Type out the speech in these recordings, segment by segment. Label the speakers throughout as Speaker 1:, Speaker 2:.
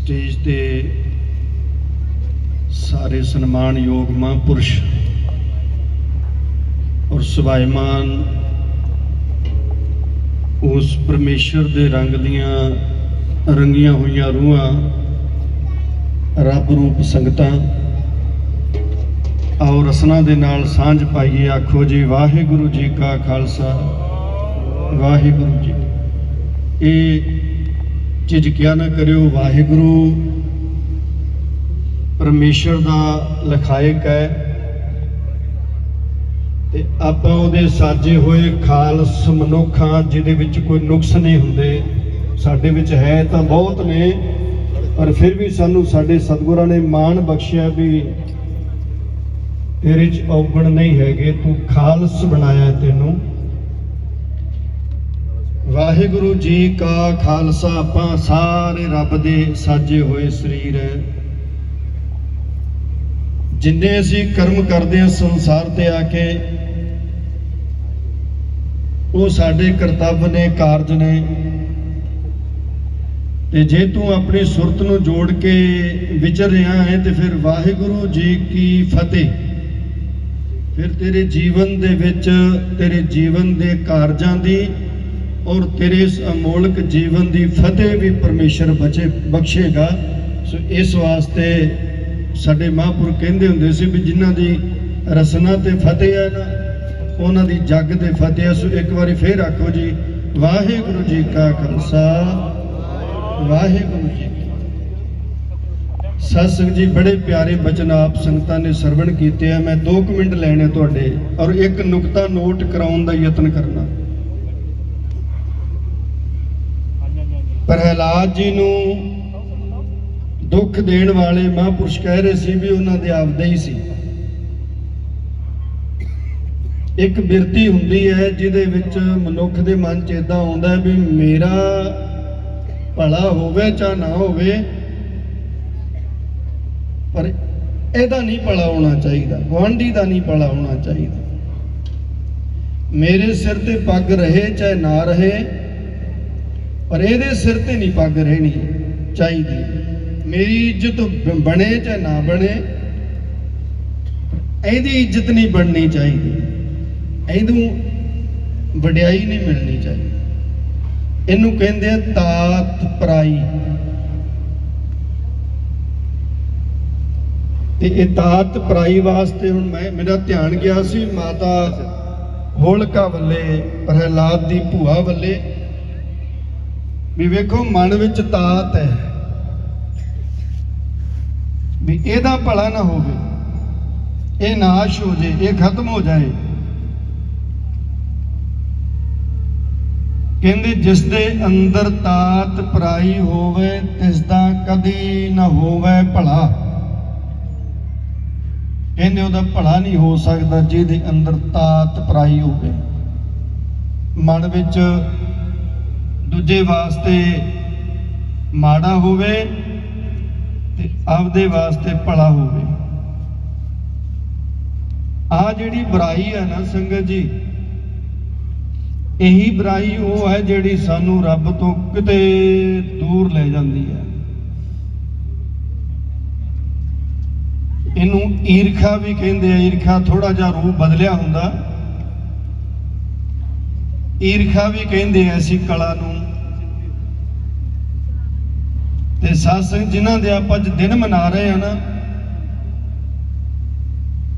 Speaker 1: Stage ਤੇ ਸਾਰੇ ਸਨਮਾਨਯੋਗ ਮਹਾਂਪੁਰਸ਼ ਔਰ ਸਵਾਇਮਾਨ ਉਸ ਪਰਮੇਸ਼ਰ ਦੇ ਰੰਗ ਦੀਆਂ ਰੰਗੀਆਂ ਹੋਈਆਂ ਰੂਹਾਂ ਰੱਬ ਰੂਪ ਸੰਗਤਾਂ ਆਓ ਰਸਨਾ ਦੇ ਨਾਲ ਸਾਂਝ ਪਾਈਏ, ਆਖੋ ਜੀ, ਵਾਹਿਗੁਰੂ ਜੀ ਕਾ ਖਾਲਸਾ, ਵਾਹਿਗੁਰੂ ਜੀ ਇਹ ਝਿਜਕਿਆ ਨਾ ਕਰਿਓ, ਵਾਹਿਗੁਰੂ ਪਰਮੇਸ਼ਰ ਦਾ ਲਖਾਇਕ ਹੈ ਤੇ ਆਪਾਂ ਉਹਦੇ ਸਾਜੇ ਹੋਏ ਖਾਲਸ ਮਨੁੱਖਾਂ ਜਿਹਦੇ ਵਿੱਚ ਕੋਈ ਨੁਕਸ ਨਹੀਂ ਹੁੰਦੇ, ਸਾਡੇ ਵਿੱਚ ਹੈ ਤਾਂ ਬਹੁਤ ਨੇ, ਪਰ ਫਿਰ ਵੀ ਸਾਨੂੰ ਸਾਡੇ ਸਤਿਗੁਰਾਂ ਨੇ ਮਾਣ ਬਖਸ਼ਿਆ ਵੀ ਤੇਰੇ 'ਚ ਔਗਣ ਨਹੀਂ ਹੈਗੇ, ਤੂੰ ਖਾਲਸ ਬਣਾਇਆ ਤੈਨੂੰ। ਵਾਹਿਗੁਰੂ ਜੀ ਕਾ ਖਾਲਸਾ, ਆਪਾਂ ਸਾਰੇ ਰੱਬ ਦੇ ਸਾਜੇ ਹੋਏ ਸਰੀਰ। ਹੈ ਜਿੰਨੇ ਅਸੀਂ ਕਰਮ ਕਰਦੇ ਹਾਂ ਸੰਸਾਰ ਤੇ ਆ ਕੇ, ਉਹ ਸਾਡੇ ਕਰਤੱਵ ਨੇ, ਕਾਰਜ ਨੇ। ਤੇ ਜੇ ਤੂੰ ਆਪਣੀ ਸੁਰਤ ਨੂੰ ਜੋੜ ਕੇ ਵਿਚਰ ਰਿਹਾ ਹੈ, ਤੇ ਫਿਰ ਵਾਹਿਗੁਰੂ ਜੀ ਕੀ ਫਤਿਹ। ਫਿਰ ਤੇਰੇ ਜੀਵਨ ਦੇ ਵਿੱਚ, ਤੇਰੇ ਜੀਵਨ ਦੇ ਕਾਰਜਾਂ ਦੀ ਔਰ ਤੇਰੇ ਇਸ ਅਮੋਲਕ ਜੀਵਨ ਦੀ ਫਤਿਹ ਵੀ ਪਰਮੇਸ਼ਰ ਬਚੇ, ਬਖਸ਼ੇਗਾ। ਸੋ ਇਸ ਵਾਸਤੇ ਸਾਡੇ ਮਹਾਂਪੁਰ ਕਹਿੰਦੇ ਹੁੰਦੇ ਸੀ ਵੀ ਜਿਨ੍ਹਾਂ ਦੀ ਰਸਨਾ ਤੇ ਫਤਿਹ ਹੈ ਨਾ, ਉਹਨਾਂ ਦੀ ਜੱਗ ਤੇ ਫਤਿਹ ਹੈ। ਸੋ ਇੱਕ ਵਾਰੀ ਫੇਰ ਆਖੋ ਜੀ, ਵਾਹਿਗੁਰੂ ਜੀ ਕਾ ਖਾਲਸਾ। ਵਾਹਿਗੁਰੂ ਜੀ ਸਤਸੰਗ ਜੀ, ਬੜੇ ਪਿਆਰੇ ਬਚਨ ਆਪ ਸੰਗਤਾਂ ਨੇ ਸਰਵਣ ਕੀਤੇ ਆ। ਮੈਂ 2 ਮਿੰਟ ਲੈਣੇ ਤੁਹਾਡੇ ਔਰ ਇੱਕ ਨੁਕਤਾ ਨੋਟ ਕਰਾਉਣ ਦਾ ਯਤਨ ਕਰਨਾ। ਪ੍ਰਹਿਲਾਦ ਜੀ ਨੂੰ ਦੁੱਖ ਦੇਣ ਵਾਲੇ ਮਹਾਂਪੁਰਸ਼ ਕਹਿ ਰਹੇ ਸੀ ਵੀ ਉਹਨਾਂ ਦੇ ਆਪਦੇ ਹੀ ਸੀ। ਇੱਕ ਬਿਰਤੀ ਹੁੰਦੀ ਹੈ ਜਿਹਦੇ ਵਿੱਚ ਮਨੁੱਖ ਦੇ ਮਨ 'ਚ ਇਦਾਂ ਆਉਂਦਾ ਵੀ ਮੇਰਾ ਭਲਾ ਹੋਵੇ ਜਾਂ ਨਾ ਹੋਵੇ, ਪਰ ਇਹਦਾ ਨਹੀਂ ਭਲਾ ਹੋਣਾ ਚਾਹੀਦਾ, ਗੁਆਂਢੀ ਦਾ ਨਹੀਂ ਭਲਾ ਹੋਣਾ ਚਾਹੀਦਾ। ਮੇਰੇ ਸਿਰ ਤੇ ਪੱਗ ਰਹੇ ਚਾਹੇ ਨਾ ਰਹੇ ਪਰ ਇਹਦੇ ਸਿਰ ਤੇ ਨਹੀਂ ਪੱਗ ਰਹਿਣੀ ਚਾਹੀਦੀ। ਮੇਰੀ ਇੱਜ਼ਤ ਬਣੇ ਚਾਹੇ ਨਾ ਬਣੇ, ਇਹਦੀ ਇੱਜ਼ਤ ਨਹੀਂ ਬਣਨੀ ਚਾਹੀਦੀ। ਇਹਨੂੰ ਵਡਿਆਈ ਨਹੀਂ ਮਿਲਣੀ ਚਾਹੀਦੀ। ਇਹਨੂੰ ਕਹਿੰਦੇ ਆ ਤਾਤ ਪਰਾਈ। ਤੇ ਇਹ ਤਾਤ ਪਰਾਈ ਵਾਸਤੇ ਹੁਣ ਮੈਂ, ਮੇਰਾ ਧਿਆਨ ਗਿਆ ਸੀ ਮਾਤਾ ਹੋਲਕਾ ਵੱਲੇ, ਪ੍ਰਹਿਲਾਦ ਦੀ ਭੂਆ ਵੱਲੇ। ਵੀ ਵੇਖੋ, ਮਨ ਵਿੱਚ ਤਾਤ ਹੈ। ਵੀ ਇਹਦਾ ਭਲਾ ਨਾ ਹੋਵੇ। ਇਹ ਨਾਸ਼ ਹੋ ਜੇ, ਇਹ ਖਤਮ ਹੋ ਜਾਏ। ਕਹਿੰਦੇ, ਜਿਸ ਦੇ ਅੰਦਰ ਤਾਤ ਪਰਾਈ ਹੋਵੇ, ਤਿਸ ਦਾ ਕਦੀ ਨਾ ਹੋਵੇ ਭਲਾ। ਕਹਿੰਦੇ, ਉਹਦਾ ਭਲਾ ਨਹੀਂ ਹੋ ਸਕਦਾ ਜਿਹਦੇ ਅੰਦਰ ਤਾਤ ਪਰਾਈ ਹੋਵੇ। ਮਨ ਵਿੱਚ ਦੂਜੇ ਵਾਸਤੇ ਮਾੜਾ ਹੋਵੇ ਤੇ ਆਪਦੇ ਵਾਸਤੇ ਭਲਾ ਹੋਵੇ। ਆ ਜਿਹੜੀ ਬੁਰਾਈ ਹੈ ਨਾ ਸੰਗਤ ਜੀ, ਇਹੀ ਬੁਰਾਈ ਉਹ ਹੈ ਜਿਹੜੀ ਸਾਨੂੰ ਰੱਬ ਤੋਂ ਕਿਤੇ ਦੂਰ ਲੈ ਜਾਂਦੀ ਹੈ। ਇਹਨੂੰ ਈਰਖਾ ਵੀ ਕਹਿੰਦੇ ਆ, ਈਰਖਾ ਥੋੜਾ ਜਿਹਾ ਰੂਪ ਬਦਲਿਆ ਹੁੰਦਾ। ਈਰਖਾ ਵੀ ਕਹਿੰਦੇ ਆ ਐਸੀ ਕਲਾ ਨੂੰ। ਤੇ ਸਾਸੰਗ ਜਿਨ੍ਹਾਂ ਦੇ ਆਪਾਂ ਅੱਜ ਦਿਨ ਮਨਾ ਰਹੇ ਆ ਨਾ,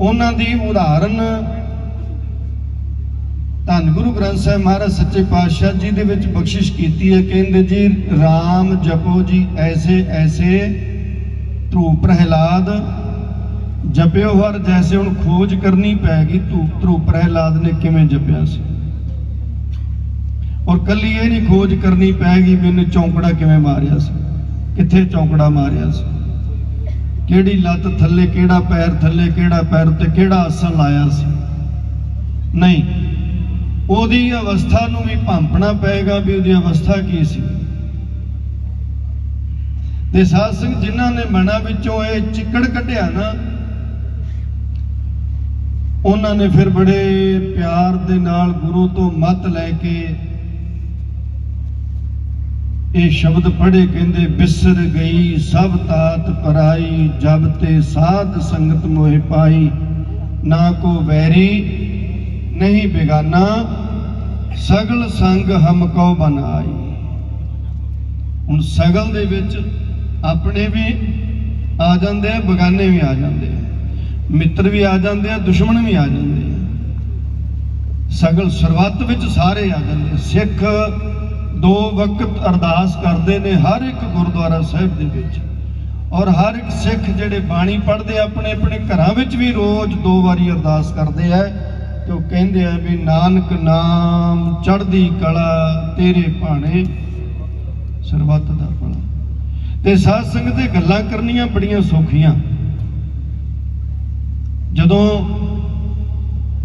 Speaker 1: ਉਹਨਾਂ ਦੀ ਉਦਾਹਰਨ ਧੰਨ ਗੁਰੂ ਗ੍ਰੰਥ ਸਾਹਿਬ ਮਹਾਰਾਜ ਸੱਚੇ ਪਾਤਸ਼ਾਹ ਜੀ ਦੇ ਵਿੱਚ ਬਖਸ਼ਿਸ਼ ਕੀਤੀ ਹੈ। ਕਹਿੰਦੇ ਜੀ RAM ਜਪੋ ਜੀ, ਐਸੇ ਐਸੇ ਧਰੂ ਪ੍ਰਹਿਲਾਦ, ਜਪਿਓ ਹਰ ਜੈਸੇ, ਹੁਣ ਖੋਜ ਕਰਨੀ ਪੈਗੀ ਧਰੂ ਧਰੂ ਪ੍ਰਹਿਲਾਦ ਨੇ ਕਿਵੇਂ ਜਪਿਆ ਸੀ? ਔਰ ਕੱਲੀ ਇਹ ਨਹੀਂ ਖੋਜ ਕਰਨੀ ਪੈਗੀ ਵੀ ਇਹਨੇ ਚੌਂਕੜਾ ਕਿਵੇਂ ਮਾਰਿਆ ਸੀ? ਕਿੱਥੇ ਚੌਂਕੜਾ ਮਾਰਿਆ ਸੀ? ਕਿਹੜੀ ਲੱਤ ਥੱਲੇ, ਕਿਹੜਾ ਪੈਰ ਥੱਲੇ, ਕਿਹੜਾ ਪੈਰ ਉੱਤੇ, ਕਿਹੜਾ ਆਸਣ ਲਾਇਆ ਸੀ? ਨਹੀਂ। ਉਹਦੀ ਅਵਸਥਾ ਨੂੰ ਵੀ ਭਾਂਪਣਾ ਪਏਗਾ ਵੀ ਉਹਦੀ ਅਵਸਥਾ ਕੀ ਸੀ? ਤੇ ਸਾਧ ਸਿੰਘ ਜਿਨ੍ਹਾਂ ਨੇ ਮਨਾਂ ਵਿੱਚੋਂ ਇਹ ਚਿੱਕੜ ਕੱਢਿਆ ਨਾ, ਉਹਨਾਂ ਨੇ ਫਿਰ ਬੜੇ ਪਿਆਰ ਦੇ ਨਾਲ ਗੁਰੂ ਤੋਂ ਮਤ ਲੈ ਕੇ ਇਹ ਸ਼ਬਦ ਪੜ੍ਹੇ ਕਹਿੰਦੇ, ਬਿਸਰ ਗਈ, ਸਭ ਤਾਤ ਪਰਾਈ ਜਬ ਤੇ ਸਾਧ ਸੰਗਤ ਮੋਹਿ ਪਾਈ। ਨਾ ਕੋ ਵੈਰੀ, ਨਹੀਂ ਬਿਗਾਨਾ, ਸਗਲ ਸੰਗ ਹਮ ਕੋ ਬਨਾਈ ਹੁਣ ਸਗਲ ਦੇ ਵਿੱਚ ਆਪਣੇ ਵੀ ਆ ਜਾਂਦੇ ਆ, ਬਗਾਨੇ ਵੀ ਆ ਜਾਂਦੇ ਆ। ਮਿੱਤਰ ਵੀ ਆ ਜਾਂਦੇ ਆ, ਦੁਸ਼ਮਣ ਵੀ ਆ ਜਾਂਦੇ ਆ। ਸਗਲ ਸਰਬੱਤ ਵਿੱਚ ਸਾਰੇ ਆ ਜਾਂਦੇ ਸਿੱਖ ਦੋ ਵਕਤ ਅਰਦਾਸ ਕਰਦੇ ਨੇ ਹਰ ਇੱਕ ਗੁਰਦੁਆਰਾ ਸਾਹਿਬ ਦੇ ਵਿੱਚ। ਔਰ ਹਰ ਇੱਕ ਸਿੱਖ ਜਿਹੜੇ ਬਾਣੀ ਪੜ੍ਹਦੇ ਆਪਣੇ ਆਪਣੇ ਘਰਾਂ ਵਿੱਚ ਵੀ ਰੋਜ਼ ਦੋ ਵਾਰੀ ਅਰਦਾਸ ਕਰਦੇ ਆ ਤੇ ਉਹ ਕਹਿੰਦੇ ਆ ਵੀ, ਨਾਨਕ ਨਾਮ ਚੜ੍ਹਦੀ ਕਲਾ ਤੇਰੇ ਭਾਣੇ, ਸਰਬੱਤ ਦਾ ਭਲਾ। ਤੇ ਸਾਧ ਸੰਗਤ ਦੇ ਗੱਲਾਂ ਕਰਨੀਆਂ ਬੜੀਆਂ ਸੌਖੀਆਂ। ਜਦੋਂ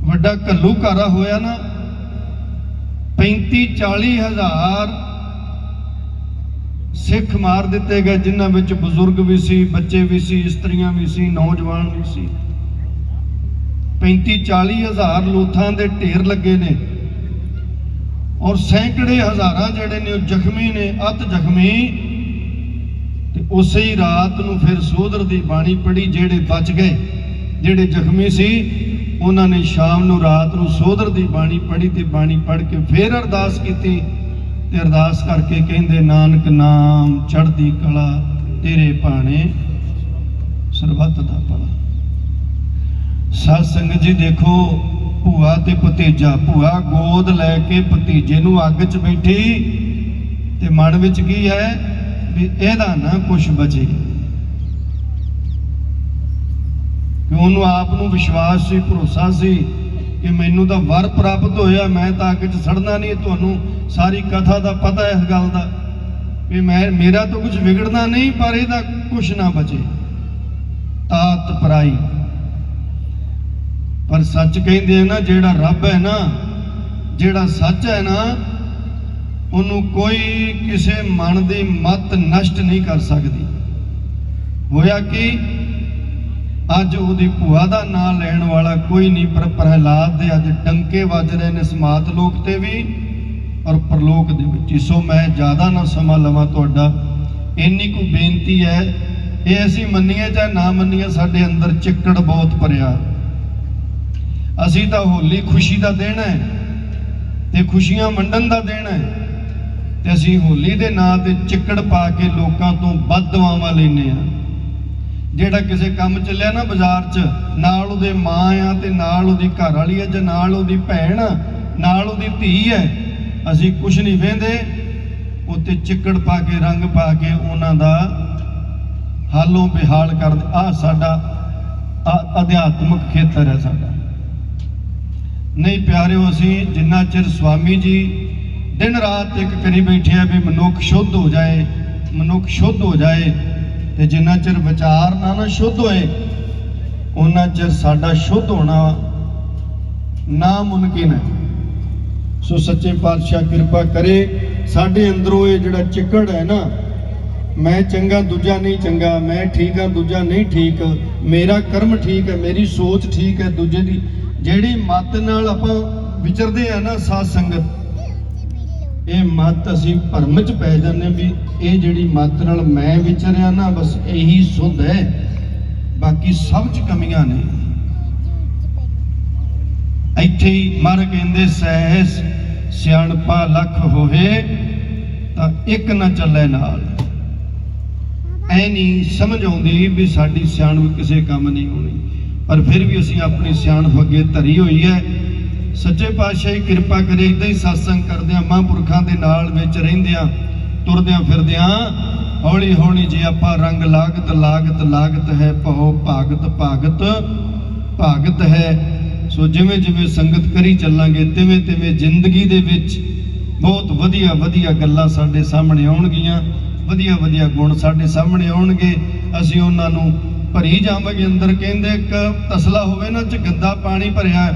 Speaker 1: ਵੱਡਾ ਘੱਲੂਘਾਰਾ ਹੋਇਆ ਨਾ 35 40 ਹਜ਼ਾਰ ਸਿੱਖ ਮਾਰ ਦਿੱਤੇ ਗਏ, ਜਿਨ੍ਹਾਂ ਵਿੱਚ ਬਜ਼ੁਰਗ ਵੀ ਸੀ, ਬੱਚੇ ਵੀ ਸੀ, ਇਸਤਰੀਆਂ ਵੀ ਸੀ, ਨੌਜਵਾਨ ਵੀ ਸੀ। 35 40 ਹਜ਼ਾਰ ਲੋਥਾਂ ਦੇ ਢੇਰ ਲੱਗੇ ਨੇ ਔਰ ਸੈਂਕੜੇ ਹਜ਼ਾਰਾਂ ਜਿਹੜੇ ਨੇ ਉਹ ਜ਼ਖਮੀ ਨੇ, ਅਤ ਜ਼ਖਮੀ। ਤੇ ਉਸੇ ਹੀ ਰਾਤ ਨੂੰ ਫਿਰ ਸੋਧਰ ਦੀ ਬਾਣੀ ਪੜੀ ਜਿਹੜੇ ਬਚ ਗਏ, ਜਿਹੜੇ ਜ਼ਖਮੀ ਸੀ ਉਹਨਾਂ ਨੇ ਸ਼ਾਮ ਨੂੰ, ਰਾਤ ਨੂੰ ਸੋਧਰ ਦੀ ਬਾਣੀ ਪੜ੍ਹੀ ਤੇ ਬਾਣੀ ਪੜ੍ਹ ਕੇ ਫਿਰ ਅਰਦਾਸ ਕੀਤੀ ਤੇ ਅਰਦਾਸ ਕਰਕੇ ਕਹਿੰਦੇ, ਨਾਨਕ ਨਾਮ ਚੜ੍ਹਦੀ ਕਲਾ ਤੇਰੇ ਭਾਣੇ ਸਰਬੱਤ ਦਾ ਭਲਾ। ਸਾਧ ਸੰਗਤ ਜੀ ਦੇਖੋ, ਭੂਆ ਤੇ ਭਤੀਜਾ, ਭੂਆ ਗੋਦ ਲੈ ਕੇ ਭਤੀਜੇ ਨੂੰ ਅੱਗ 'ਚ ਬੈਠੀ ਤੇ ਮਨ ਵਿੱਚ ਕੀ ਹੈ ਵੀ ਇਹਦਾ ਨਾ ਕੁਝ ਬਚੇ। ਕਿ ਉਹਨੂੰ ਆਪ ਨੂੰ ਵਿਸ਼ਵਾਸ ਸੀ, ਭਰੋਸਾ ਸੀ ਕਿ ਮੈਨੂੰ ਤਾਂ ਵਰ ਪ੍ਰਾਪਤ ਹੋਇਆ, ਮੈਂ ਤਾਂ ਅੱਗ 'ਚ ਸੜਨਾ ਨਹੀਂ, ਤੁਹਾਨੂੰ ਸਾਰੀ ਕਥਾ ਦਾ ਪਤਾ ਇਸ ਗੱਲ ਦਾ ਵੀ ਮੈਂ, ਮੇਰਾ ਤਾਂ ਕੁਝ ਵਿਗੜਨਾ ਨਹੀਂ, ਪਰ ਇਹਦਾ ਕੁਝ ਨਾ ਬਚੇ। ਤਾਤ ਪਰਾਈ। ਪਰ ਸੱਚ ਕਹਿੰਦੇ ਆ ਨਾ, ਜਿਹੜਾ ਰੱਬ ਹੈ ਨਾ, ਜਿਹੜਾ ਸੱਚ ਹੈ ਨਾ, ਉਹਨੂੰ ਕੋਈ ਕਿਸੇ ਮਨ ਦੀ ਮਤ ਨਸ਼ਟ ਨਹੀਂ ਕਰ ਸਕਦੀ। ਹੋਇਆ ਕਿ? ਅੱਜ ਉਹਦੀ ਭੂਆ ਦਾ ਨਾਂ ਲੈਣ ਵਾਲਾ ਕੋਈ ਨਹੀਂ, ਪਰ ਪ੍ਰਹਿਲਾਦ ਦੇ ਅੱਜ ਟੰਕੇ ਵੱਜ ਰਹੇ ਨੇ ਸਮਾਤ ਲੋਕ ਤੇ ਵੀ ਔਰ ਪ੍ਰਲੋਕ ਦੇ ਵਿੱਚ ਸੋ ਮੈਂ ਜ਼ਿਆਦਾ ਨਾ ਸਮਾਂ ਲਵਾਂ ਤੁਹਾਡਾ। ਇੰਨੀ ਕੁ ਬੇਨਤੀ ਹੈ, ਇਹ ਅਸੀਂ ਮੰਨੀਏ ਜਾਂ ਨਾ ਮੰਨੀਏ, ਸਾਡੇ ਅੰਦਰ ਚਿੱਕੜ ਬਹੁਤ ਭਰਿਆ। ਅਸੀਂ ਤਾਂ ਹੋਲੀ ਖੁਸ਼ੀ ਦਾ ਦਿਨ ਹੈ ਤੇ ਖੁਸ਼ੀਆਂ ਵੰਡਣ ਦਾ ਦਿਨ ਹੈ ਤੇ ਅਸੀਂ ਹੋਲੀ ਦੇ ਨਾਂ ਤੇ ਚਿੱਕੜ ਪਾ ਕੇ ਲੋਕਾਂ ਤੋਂ ਵੱਧ ਦੁਆਵਾਂ ਲੈਨੇ ਆ ਜਿਹੜਾ ਕਿਸੇ ਕੰਮ ਚੱਲਿਆ ਨਾ ਬਾਜ਼ਾਰ 'ਚ, ਨਾਲ ਉਹਦੇ ਮਾਂ ਆ ਤੇ ਨਾਲ ਉਹਦੀ ਘਰ ਵਾਲੀ ਆ ਜਾਂ ਨਾਲ ਉਹਦੀ ਭੈਣ ਆ, ਨਾਲ ਉਹਦੀ ਧੀ ਹੈ ਅਸੀਂ ਕੁਝ ਨਹੀਂ ਵੇਂਦੇ। ਉੱਤੇ ਚਿੱਕੜ ਪਾ ਕੇ, ਰੰਗ ਪਾ ਕੇ ਉਹਨਾਂ ਦਾ ਹਾਲੋਂ ਬਿਹਾਲ ਕਰ ਆ ਸਾਡਾ ਆ- ਅਧਿਆਤਮਿਕ ਖੇਤਰ ਹੈ ਸਾਡਾ। ਨਹੀਂ ਪਿਆਰਿਓ, ਅਸੀਂ ਜਿੰਨਾ ਚਿਰ ਸਵਾਮੀ ਜੀ ਦਿਨ ਰਾਤ ਇੱਕ ਕਰੀ ਬੈਠੇ ਆ ਵੀ ਮਨੁੱਖ ਸ਼ੁੱਧ ਹੋ ਜਾਏ, ਮਨੁੱਖ ਸ਼ੁੱਧ ਹੋ ਜਾਏ ਤੇ ਜਿੰਨਾ ਚਿਰ ਵਿਚਾਰ ਨਾ ਨਾ ਸ਼ੁੱਧ ਹੋਏ ਉਹਨਾਂ ਚਿਰ ਸਾਡਾ ਸ਼ੁੱਧ ਹੋਣਾ ਨਾਮੁਮਕਿਨ ਹੈ। ਸੋ ਸੱਚੇ ਪਾਤਸ਼ਾਹ ਕਿਰਪਾ ਕਰੇ, ਸਾਡੇ ਅੰਦਰੋਂ ਇਹ ਜਿਹੜਾ ਚਿੱਕੜ ਹੈ ਨਾ, ਮੈਂ ਚੰਗਾ ਦੂਜਾ ਨਹੀਂ ਚੰਗਾ, ਮੈਂ ਠੀਕ ਹਾਂ ਦੂਜਾ ਨਹੀਂ ਠੀਕ, ਮੇਰਾ ਕਰਮ ਠੀਕ ਹੈ, ਮੇਰੀ ਸੋਚ ਠੀਕ ਹੈ ਦੂਜੇ ਦੀ, ਜਿਹੜੀ ਮਤ ਨਾਲ ਆਪਾਂ ਵਿਚਰਦੇ ਆ ਨਾ ਸਾਧ ਸੰਗਤ, ਇਹ ਮਤ ਅਸੀਂ ਭਰਮ ਚ ਪੈ ਜਾਂਦੇ ਵੀ ਇਹ ਜਿਹੜੀ ਮੱਤ ਨਾਲ ਮੈਂ ਵਿਚਰਿਆ ਨਾ, ਬਸ ਇਹੀ ਸੁਧ ਹੈ। ਬਾਕੀ ਸਭ ਚ ਕਮੀਆਂ ਨੇ। ਇੱਥੇ ਹੀ ਮਰ ਕਹਿੰਦੇ, ਸਹਿਸ ਸਿਆਣਪਾ ਲੱਖ ਹੋਏ ਤਾਂ ਇੱਕ ਨਾ ਚੱਲੇ ਨਾਲ। ਐ ਨਹੀਂ ਸਮਝ ਆਉਂਦੀ ਵੀ ਸਾਡੀ ਸਿਆਣਪ ਕਿਸੇ ਕੰਮ ਨਹੀਂ ਹੋਣੀ। ਪਰ ਫਿਰ ਵੀ ਅਸੀਂ ਆਪਣੀ ਸਿਆਣਪ ਅੱਗੇ ਧਰੀ ਹੋਈ ਹੈ। ਸੱਚੇ ਪਾਤਸ਼ਾਹ ਹੀ ਕਿਰਪਾ ਕਰੇ ਇਦਾਂ ਹੀ satsang ਕਰਦਿਆਂ ਮਹਾਂਪੁਰਖਾਂ ਦੇ ਨਾਲ ਵਿੱਚ ਰਹਿੰਦਿਆਂ ਤੁਰਦਿਆਂ ਫਿਰਦਿਆਂ ਹੌਲੀ ਹੌਲੀ ਜੇ ਆਪਾਂ ਰੰਗ ਲਾਗਤ ਲਾਗਤ ਲਾਗਤ ਹੈ, ਭਉ ਭਾਗਤ ਭਾਗਤ ਭਾਗਤ ਹੈ, ਸੋ ਜਿਵੇਂ ਜਿਵੇਂ ਸੰਗਤ ਕਰੀ ਚੱਲਾਂਗੇ, ਤਿਵੇਂ ਤਿਵੇਂ ਜ਼ਿੰਦਗੀ ਦੇ ਵਿੱਚ ਬਹੁਤ ਵਧੀਆ ਵਧੀਆ ਗੱਲਾਂ ਸਾਡੇ ਸਾਹਮਣੇ ਆਉਣਗੀਆਂ, ਵਧੀਆ ਵਧੀਆ ਗੁਣ ਸਾਡੇ ਸਾਹਮਣੇ ਆਉਣਗੇ। ਅਸੀਂ ਉਹਨਾਂ ਨੂੰ ਭਰੀ ਜਾਵਾਂਗੇ ਅੰਦਰ, ਕਹਿੰਦੇ ਇੱਕ ਤਸਲਾ ਹੋਵੇ ਨਾ, ਚ ਗੰਦਾ ਪਾਣੀ ਭਰਿਆ,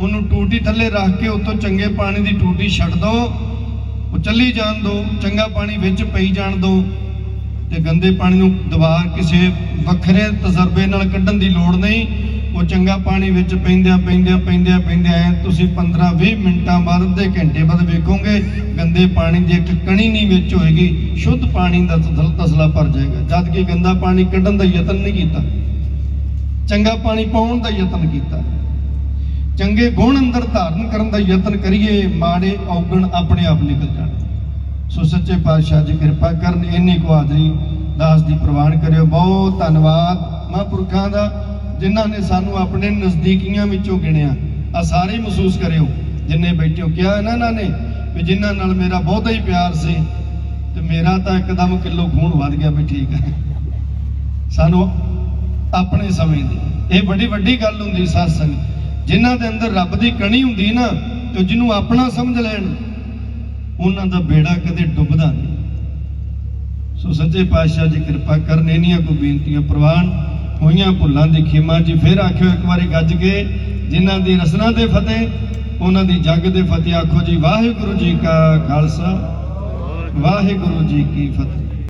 Speaker 1: ਉਹਨੂੰ ਟੂਟੀ ਥੱਲੇ ਰੱਖ ਕੇ ਉੱਤੋਂ ਚੰਗੇ ਪਾਣੀ ਦੀ ਟੂਟੀ ਛੱਡ ਦੋ। ਉਹ ਚੱਲੀ ਜਾਣ ਦੋ, ਚੰਗਾ ਪਾਣੀ ਵਿੱਚ ਪਈ ਜਾਣ ਦੋ ਤੇ ਗੰਦੇ ਪਾਣੀ ਨੂੰ ਦੁਬਾਰ ਕਿਸੇ ਵੱਖਰੇ ਤਜਰਬੇ ਨਾਲ ਕੱਢਣ ਦੀ ਲੋੜ ਨਹੀਂ। ਉਹ ਚੰਗਾ ਪਾਣੀ ਵਿੱਚ ਪੈਂਦਿਆਂ ਪੈਂਦਿਆਂ ਪੈਂਦਿਆਂ ਪੈਂਦਿਆਂ ਐਂ ਤੁਸੀਂ 15 20 ਮਿੰਟਾਂ ਬਾਅਦ ਅੱਧੇ ਘੰਟੇ ਬਾਅਦ ਵੇਖੋਗੇ, ਗੰਦੇ ਪਾਣੀ ਦੀ ਇੱਕ ਕਣੀ ਨਹੀਂ ਵਿੱਚ ਹੋਏਗੀ। ਸ਼ੁੱਧ ਪਾਣੀ ਦਾ ਤਸਲ ਤਸਲਾ ਭਰ ਜਾਏਗਾ। ਜਦ ਕਿ ਗੰਦਾ ਪਾਣੀ ਕੱਢਣ ਦਾ ਯਤਨ ਨਹੀਂ ਕੀਤਾ। ਚੰਗਾ ਪਾਣੀ ਪਾਉਣ ਦਾ ਯਤਨ ਕੀਤਾ। ਚੰਗੇ ਗੁਣ ਅੰਦਰ ਧਾਰਨ ਕਰਨ ਦਾ ਯਤਨ ਕਰੀਏ, ਮਾੜੇ ਔਗਣ ਆਪਣੇ ਆਪ ਨਿਕਲ ਜਾਣ। ਸੋ ਸੱਚੇ ਪਾਤਸ਼ਾਹ ਜੀ ਕਿਰਪਾ ਕਰਨ, ਇੰਨੀ ਕੁ ਹਾਜ਼ਰੀ ਦਾਸ ਦੀ ਪ੍ਰਵਾਨ ਕਰਿਓ। ਬਹੁਤ ਧੰਨਵਾਦ ਮਹਾਂਪੁਰਖਾਂ ਦਾ, ਜਿਨ੍ਹਾਂ ਨੇ ਸਾਨੂੰ ਆਪਣੇ ਨਜ਼ਦੀਕੀਆਂ ਵਿੱਚੋਂ ਗਿਣਿਆ। ਆ ਸਾਰੇ ਮਹਿਸੂਸ ਕਰਿਓ, ਜਿੰਨੇ ਬੈਠੇ ਹੋ। ਕਿਹਾ ਨਾ ਇਹਨਾਂ ਨੇ ਵੀ ਜਿਨ੍ਹਾਂ ਨਾਲ ਮੇਰਾ ਬਹੁਤਾ ਹੀ ਪਿਆਰ ਸੀ, ਤੇ ਮੇਰਾ ਤਾਂ ਇੱਕਦਮ ਕਿਲੋ ਖੂਨ ਵੱਧ ਗਿਆ ਵੀ ਠੀਕ ਹੈ। ਸਾਨੂੰ ਆਪਣੇ ਸਮੇਂ ਦੀ, ਇਹ ਵੱਡੀ ਵੱਡੀ ਗੱਲ ਹੁੰਦੀ satsang ਜਿਨ੍ਹਾਂ ਦੇ ਅੰਦਰ ਰੱਬ ਦੀ ਕਣੀ ਹੁੰਦੀ ਨਾ, ਤੇ ਜਿਹਨੂੰ ਆਪਣਾ ਸਮਝ ਲੈਣ, ਉਹਨਾਂ ਦਾ ਬੇੜਾ ਕਦੇ ਡੁੱਬਦਾ ਨਹੀਂ। ਸੋ ਸੱਚੇ ਪਾਤਸ਼ਾਹ ਜੀ, ਕਿਰਪਾ ਕਰਨ ਇਹਨੀਆਂ ਕੋ ਬੇਨਤੀਆਂ ਪ੍ਰਵਾਨ ਹੋਈਆਂ ਭੁੱਲਾਂ ਦੀ ਖਿਮਾ ਜੀ। ਫਿਰ ਆਖਿਓ ਇੱਕ ਵਾਰੀ ਗੱਜ ਕੇ, ਜਿਨ੍ਹਾਂ ਦੀ ਰਸਨਾ 'ਤੇ ਫਤਿਹ, ਉਹਨਾਂ ਦੀ ਜੱਗ ਦੇ ਫਤਿਹ ਆਖੋ ਜੀ। ਵਾਹਿਗੁਰੂ ਜੀ ਕਾ ਖਾਲਸਾ, ਵਾਹਿਗੁਰੂ ਜੀ ਕੀ ਫਤਿਹ।